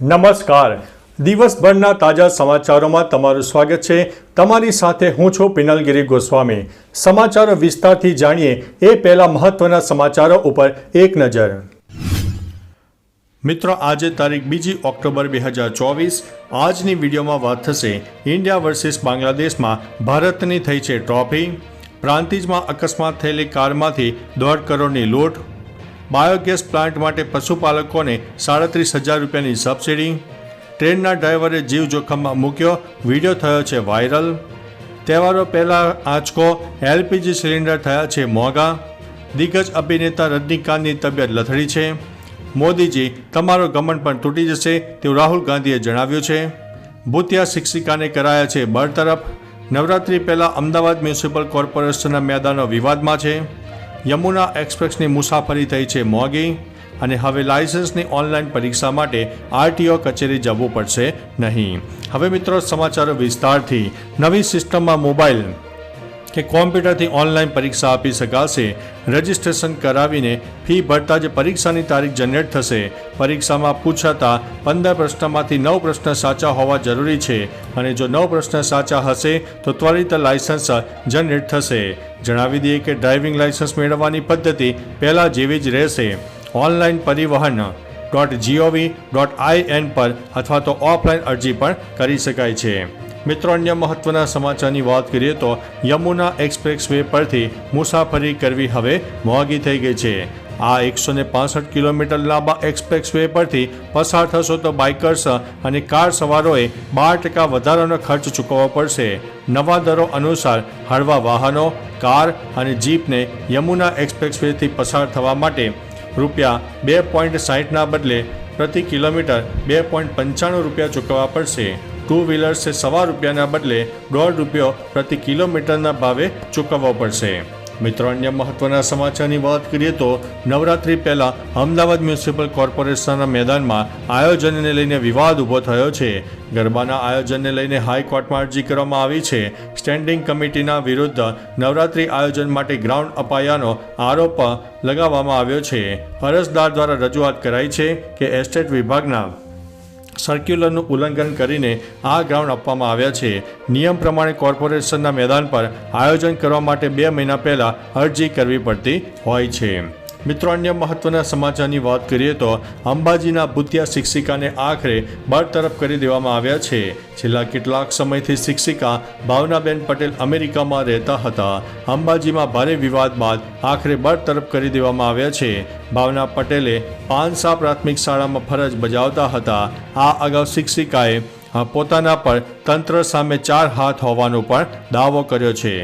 નમસ્કાર. દિવસભરના તાજા સમાચારોમાં તમારું સ્વાગત છે. તમારી સાથે હું છું પિનલગીરી ગોસ્વામી. સમાચારો વિસ્તારથી જાણીએ એ પહેલા મહત્વના સમાચારો ઉપર એક નજર. મિત્રો, આજે તારીખ બીજી ઓક્ટોબર બે હજાર ચોવીસ. આજની વિડીયોમાં વાત થશે ઇન્ડિયા વર્સિસ બાંગ્લાદેશમાં ભારતની થઈ છે ટ્રોફી પ્રાંતિજમાં અકસ્માત થયેલી કારમાંથી દોઢ કરોડની લૂંટ બાયોગેસ પ્લાન્ટ માટે પશુપાલકોને સાડત્રીસ હજાર રૂપિયાની સબસિડી. ટ્રેનના ડ્રાઈવરે જીવ જોખમમાં મૂક્યો. વીડિયો થયો છે વાયરલ. તહેવારો પહેલાં આંચકો, એલપીજી સિલિન્ડર થયા છે મોંઘા. દિગ્ગજ અભિનેતા રજનીકાંતની તબિયત લથડી છે. મોદીજી, તમારો ગમન પણ તૂટી જશે તેવું રાહુલ ગાંધીએ જણાવ્યું છે. ભૂતિયા શિક્ષિકાને કરાયા છે બરતરફ. નવરાત્રી પહેલાં અમદાવાદ મ્યુનિસિપલ કોર્પોરેશનના મેદાનો વિવાદમાં છે. યમુના એક્સપ્રેસની મુસાફરી થઈ છે મોંઘી અને હવે લાયસન્સની ઓનલાઈન પરીક્ષા માટે આરટીઓ કચેરી જવું પડશે નહીં. હવે મિત્રો સમાચારો વિસ્તારથી. નવી સિસ્ટમમાં મોબાઈલ કે કોમ્પ્યુટરથી ઓનલાઈન પરીક્ષા આપી શકાશે. રજિસ્ટ્રેશન કરાવીને ફી ભરતા જ પરીક્ષાની તારીખ જનરેટ થશે. પરીક્ષામાં પૂછાતા પંદર પ્રશ્નમાંથી નવ પ્રશ્ન સાચા હોવા જરૂરી છે અને જો નવ પ્રશ્ન સાચા હશે, તો ત્વરિત લાયસન્સ જનરેટ થશે. જણાવી દઈએ કે ડ્રાઇવિંગ લાયસન્સ મેળવવાની પદ્ધતિ પહેલાં જેવી જ રહેશે. Online parivahan dot G O V dot IN પર અથવા તો ઓફલાઈન અરજી પણ કરી શકાય છે. મિત્રો, અન્ય મહત્વના સમાચારની વાત કરીએ તો યમુના એક્સપ્રેસ વે પરથી મુસાફરી કરવી હવે મોંઘી થઈ ગઈ છે. આ એકસો ને પાસઠ કિલોમીટર લાંબા એક્સપ્રેસ વે પરથી પસાર થશો તો બાઇકર્સ અને કાર સવારોએ બાર ટકા વધારાનો ખર્ચ ચૂકવવો પડશે. નવા દરો અનુસાર હળવા વાહનો, કાર અને જીપને યમુના એક્સપ્રેસ વેથી પસાર થવા માટે રૂપિયા બે પોઈન્ટ સાહીઠના બદલે પ્રતિ કિલોમીટર બે પોઈન્ટ પંચાણું રૂપિયા ચૂકવવા પડશે. ટુ વ્હીલર્સે સવા રૂપિયાના બદલે દોઢ રૂપિયો પ્રતિ કિલોમીટરના ભાવે ચૂકવવો પડશે. મિત્રો, અન્ય મહત્વના સમાચારની વાત કરીએ તો નવરાત્રી પહેલાં અમદાવાદ મ્યુનિસિપલ કોર્પોરેશનના મેદાનમાં આયોજનને લઈને વિવાદ ઊભો થયો છે. ગરબાના આયોજનને લઈને હાઈકોર્ટમાં અરજી કરવામાં આવી છે. સ્ટેન્ડિંગ કમિટીના વિરુદ્ધ નવરાત્રી આયોજન માટે ગ્રાઉન્ડ અપાયાનો આરોપ લગાવવામાં આવ્યો છે. અરજદાર દ્વારા રજૂઆત કરાઈ છે કે એસ્ટેટ વિભાગના સર્ક્યુલરનું ઉલ્લંઘન કરીને આ ગ્રાઉન્ડ આપવામાં આવ્યા છે. નિયમ પ્રમાણે કોર્પોરેશનના મેદાન પર આયોજન કરવા માટે બે મહિના પહેલાં અરજી કરવી પડતી હોય છે. મિત્રો, અન્ય મહત્વના સમાચારની વાત કરીએ તો અંબાજીના ભૂતિયા શિક્ષિકાને આખરે બરતરફ કરી દેવામાં આવ્યા છે. છેલ્લા કેટલાક સમયથી શિક્ષિકા ભાવનાબેન પટેલ અમેરિકામાં રહેતા હતા. અંબાજીમાં ભારે વિવાદ બાદ આખરે બરતરફ કરી દેવામાં આવ્યા છે. ભાવના પટેલે પાનસા પ્રાથમિક શાળામાં ફરજ બજાવતા હતા. આ અગાઉ શિક્ષિકાએ પોતાના પર તંત્ર સામે ચાર હાથ હોવાનો પણ દાવો કર્યો છે.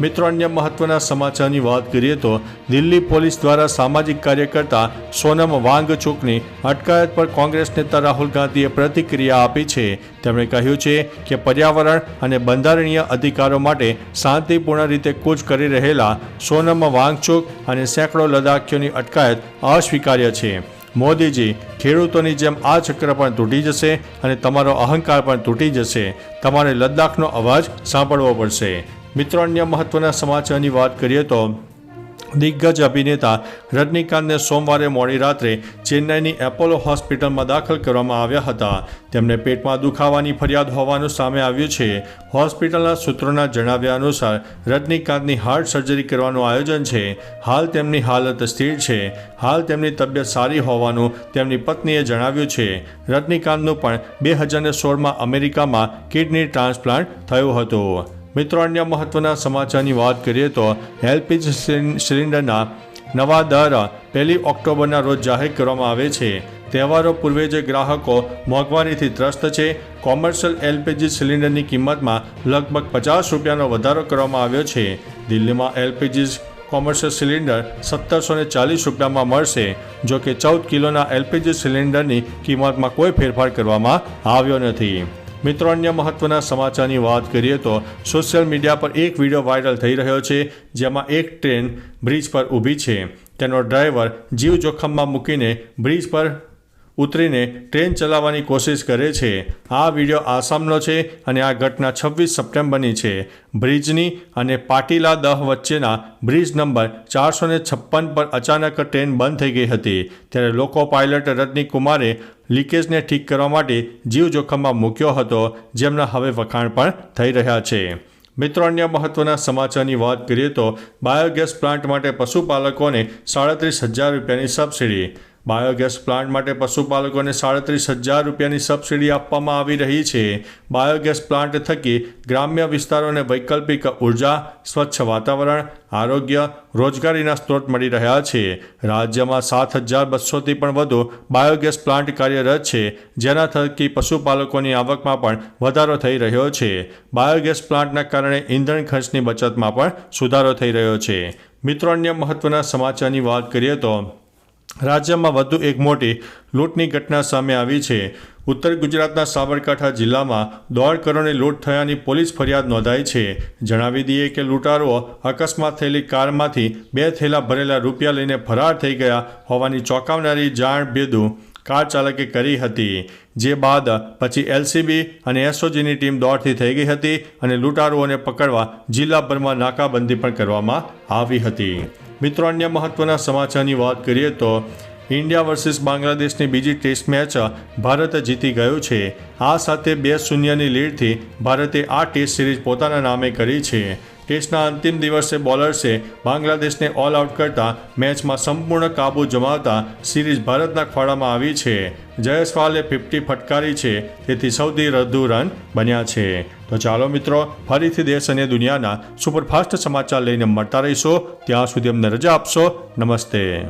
મિત્રો, અન્ય મહત્વના સમાચારની વાત કરીએ તો દિલ્હી પોલીસ દ્વારા સામાજિક કાર્યકર્તા સોનમ વાંગચુકની અટકાયત પર કોંગ્રેસ નેતા રાહુલ ગાંધીએ પ્રતિક્રિયા આપી છે. તેમણે કહ્યું છે કે પર્યાવરણ અને બંધારણીય અધિકારો માટે શાંતિપૂર્ણ રીતે કૂચ કરી રહેલા સોનમ વાંગચુક અને સેંકડો લદ્દાખીઓની અટકાયત અસ્વીકાર્ય છે. મોદીજી, ખેડૂતોની જેમ આ ચક્ર પણ તૂટી જશે અને તમારો અહંકાર પણ તૂટી જશે. તમારે લદ્દાખનો અવાજ સાંભળવો પડશે. મિત્રો, અન્ય મહત્વના સમાચારની વાત કરીએ તો દિગ્ગજ અભિનેતા રજનીકાંતને સોમવારે મોડી રાત્રે ચેન્નાઈની એપોલો હોસ્પિટલમાં દાખલ કરવામાં આવ્યા હતા. તેમને પેટમાં દુખાવાની ફરિયાદ હોવાનું સામે આવ્યું છે. હોસ્પિટલના સૂત્રોના જણાવ્યા અનુસાર, રજનીકાંતની હાર્ટ સર્જરી કરવાનું આયોજન છે. હાલ તેમની હાલત સ્થિર છે. હાલ તેમની તબિયત સારી હોવાનું તેમની પત્નીએ જણાવ્યું છે. રજનીકાંતનું પણ બે હજાર સોળમાં અમેરિકામાં કિડની ટ્રાન્સપ્લાન્ટ થયું હતું. મિત્રો, અન્ય મહત્વના સમાચારની વાત કરીએ તો એલપીજી સિલિન્ડરના નવા દર પહેલી ઓક્ટોબરના રોજ જાહેર કરવામાં આવે છે. તહેવારો પૂર્વે જે ગ્રાહકો મોંઘવારીથી ત્રસ્ત છે. કોમર્શિયલ એલપીજી સિલિન્ડરની કિંમતમાં લગભગ પચાસ રૂપિયાનો વધારો કરવામાં આવ્યો છે. દિલ્હીમાં એલપીજી કોમર્શિયલ સિલિન્ડર સત્તરસો ને ચાલીસ રૂપિયામાં મળશે. જો કે ચૌદ કિલોના એલપીજી સિલિન્ડરની કિંમતમાં કોઈ ફેરફાર કરવામાં આવ્યો નથી. મિત્રો, અન્ય મહત્વના સમાચારની વાત કરીએ તો સોશિયલ મીડિયા પર એક વીડિયો વાયરલ થઈ રહ્યો છે, જેમાં એક ટ્રેન બ્રિજ પર ઊભી છે. તેનો ડ્રાઈવર જીવ જોખમમાં મૂકીને બ્રિજ પર ઉતરીને ટ્રેન ચલાવવાની કોશિશ કરે છે. આ વીડિયો આસામનો છે અને આ ઘટના છવ્વીસ સપ્ટેમ્બરની છે. બ્રિજની અને પાટીલા દહ વચ્ચેના બ્રિજ નંબર ચારસો ને છપ્પન પર અચાનક ટ્રેન બંધ થઈ ગઈ હતી. ત્યારે લોકો પાયલટ રજની કુમારે લીકેજને ઠીક કરવા માટે જીવ જોખમમાં મૂક્યો હતો. જેમના હવે વખાણ પણ થઈ રહ્યા છે. મિત્રો, અન્ય મહત્વના સમાચારની વાત કરીએ તો બાયોગેસ પ્લાન્ટ માટે પશુપાલકોને સાડત્રીસ હજાર રૂપિયાની સબસિડી. બાયોગેસ પ્લાન્ટ માટે પશુપાલકોને સાડત્રીસ હજાર રૂપિયાની સબસિડી આપવામાં આવી રહી છે. બાયોગેસ પ્લાન્ટ થકી ગ્રામ્ય વિસ્તારોને વૈકલ્પિક ઊર્જા, સ્વચ્છ વાતાવરણ, આરોગ્ય, રોજગારીના સ્ત્રોત મળી રહ્યા છે. રાજ્યમાં સાત હજાર બસોથી પણ વધુ બાયોગેસ પ્લાન્ટ કાર્યરત છે, જેના થકી પશુપાલકોની આવકમાં પણ વધારો થઈ રહ્યો છે. બાયોગેસ પ્લાન્ટના કારણે ઇંધણ ખર્ચની બચતમાં પણ સુધારો થઈ રહ્યો છે. મિત્રો, અન્ય મહત્વના સમાચારની વાત કરીએ તો રાજ્યમાં વધુ એક મોટી લૂંટની ઘટના સામે આવી છે. ઉત્તર ગુજરાતના સાબરકાંઠા જિલ્લામાં દોઢ કરોડની લૂંટ થયાની પોલીસ ફરિયાદ નોંધાઈ છે. જણાવી દઈએ કે લૂંટારુઓ અકસ્માત થયેલી કારમાંથી બે થેલા ભરેલા રૂપિયા લઈને ફરાર થઈ ગયા હોવાની ચોંકાવનારી જાણ બેદું કાર ચાલકે કરી હતી. જે બાદ પછી એલસીબી અને એસઓજીની ટીમ દોડથી થઈ ગઈ હતી અને લૂંટારુઓને પકડવા જિલ્લાભરમાં નાકાબંધી પણ કરવામાં આવી હતી. મિત્રો, અન્ય મહત્વના સમાચારની વાત કરીએ તો ઇન્ડિયા વર્સિસ બાંગ્લાદેશની બીજી ટેસ્ટ મેચ ભારત જીતી ગયું છે. આ સાથે બે શૂન્યની લીડથી ભારતે આ ટેસ્ટ સિરીઝ પોતાના નામે કરી છે. ટેસ્ટના અંતિમ દિવસે બોલર્સે બાંગ્લાદેશને ઓલ આઉટ કરતા મેચમાં સંપૂર્ણ કાબુ જમાવતા સિરીઝ ભારતના ખોળામાં આવી છે. જયસ્વાલે ફિફ્ટી ફટકારી છે, તેથી સૌથી વધુ રન બન્યા છે. તો ચાલો મિત્રો, ફરીથી દેશ અને દુનિયાના સુપરફાસ્ટ સમાચાર લઈને મળતા રહીશો. ત્યાં સુધી અમને રજા આપશો. નમસ્તે.